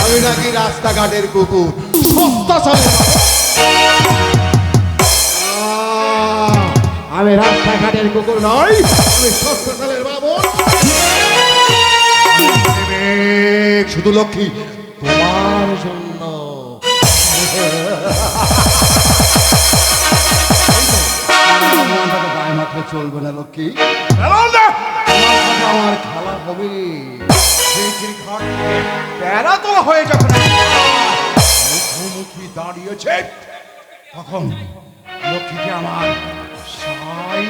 আমি নাকি রাস্তাঘাটের কুকুর। আমি রাস্তাঘাটের কুকুর নই আমি শুধু লক্ষ্মী তোমার জন্য। গায়ে মাখলে চলবে না লক্ষ্মী। আমার খেলা হবে প্যারা তোলা হয়ে যখন মুখোমুখি দাঁড়িয়েছে তখন লক্ষ্মীকে আমার সাই